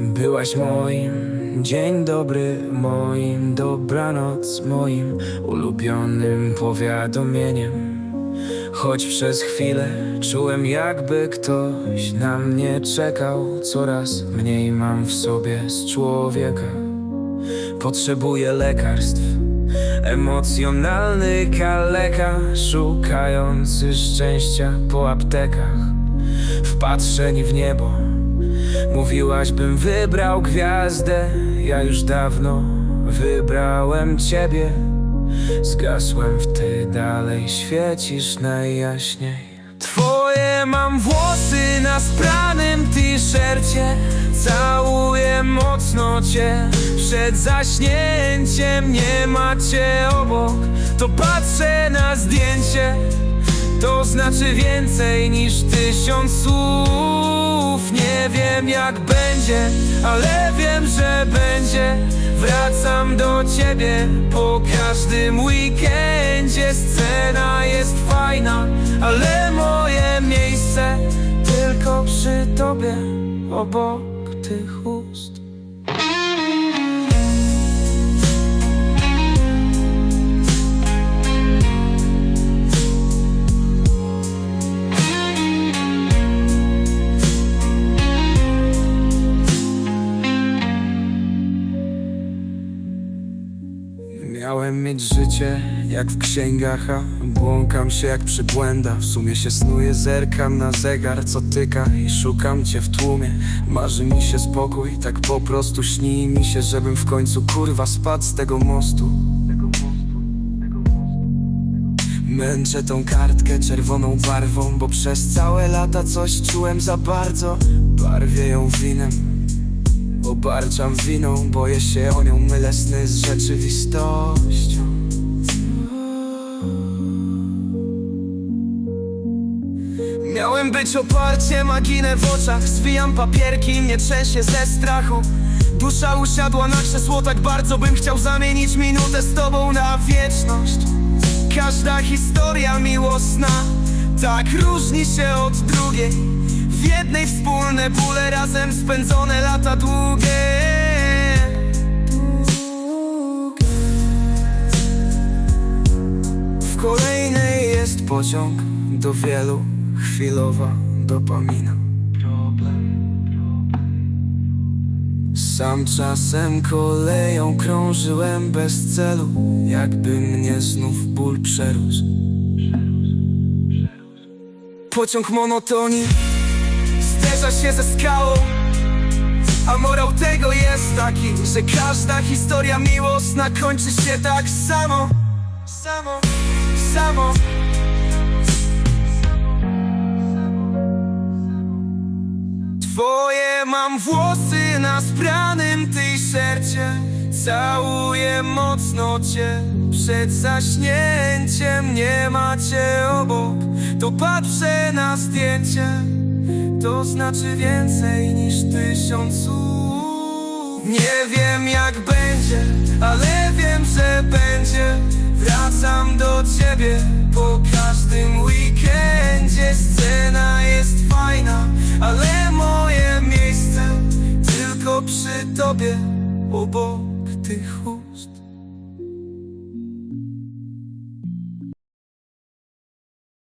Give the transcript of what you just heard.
Byłaś moim dzień dobry, moim dobranoc, moim ulubionym powiadomieniem. Choć przez chwilę czułem jakby ktoś na mnie czekał. Coraz mniej mam w sobie z człowieka. Potrzebuję lekarstw Emocjonalny kaleka Szukający szczęścia po aptekach. Wpatrzeni w niebo Mówiłaś bym wybrał gwiazdę. Ja już dawno wybrałem ciebie. Zgasłem w ty dalej świecisz najjaśniej. Twoje mam włosy na spranym t-shircie. Całuję mocno cię. Przed zaśnięciem nie ma cię obok. To patrzę na zdjęcie To znaczy więcej niż tysiąc słów. Nie wiem jak będzie, ale wiem, że będzie. Wracam do ciebie po każdym weekendzie. Scena jest fajna, ale moje miejsce Tylko przy tobie, obok tych Miałem mieć życie jak w księgach, a błąkam się jak przy błędach. W sumie się snuję, zerkam na zegar, co tyka i szukam cię w tłumie. Marzy mi się spokój, tak po prostu śni mi się, żebym w końcu kurwa spadł z tego mostu. Męczę tą kartkę czerwoną barwą, bo przez całe lata coś czułem za bardzo. Barwię ją winem Obarczam winą, boję się o nią mylę sny z rzeczywistością. Miałem być oparciem, a ginę w oczach Zwijam papierki, mnie trzęsie ze strachu. Dusza usiadła na krzesło tak bardzo Bym chciał zamienić minutę z tobą na wieczność. Każda historia miłosna Tak różni się od drugiej W jednej wspólne bóle Razem spędzone lata długie. W kolejnej jest pociąg Do wielu chwilowa dopamina. Sam czasem koleją krążyłem bez celu Jakby mnie znów ból przerósł. Pociąg monotonii Zderza się ze skałą. A morał tego jest taki Że każda historia miłosna kończy się tak samo. Samo, samo. Twoje mam włosy na spranym t-shircie Całuję mocno cię. Przed zaśnięciem nie ma cię obok To patrzę na zdjęcie To znaczy więcej niż tysiąc słów. Nie wiem jak będzie, ale wiem, że będzie. Wracam do ciebie po każdym weekendzie. Scena jest fajna, ale moje miejsce Tylko przy tobie, obok tych ust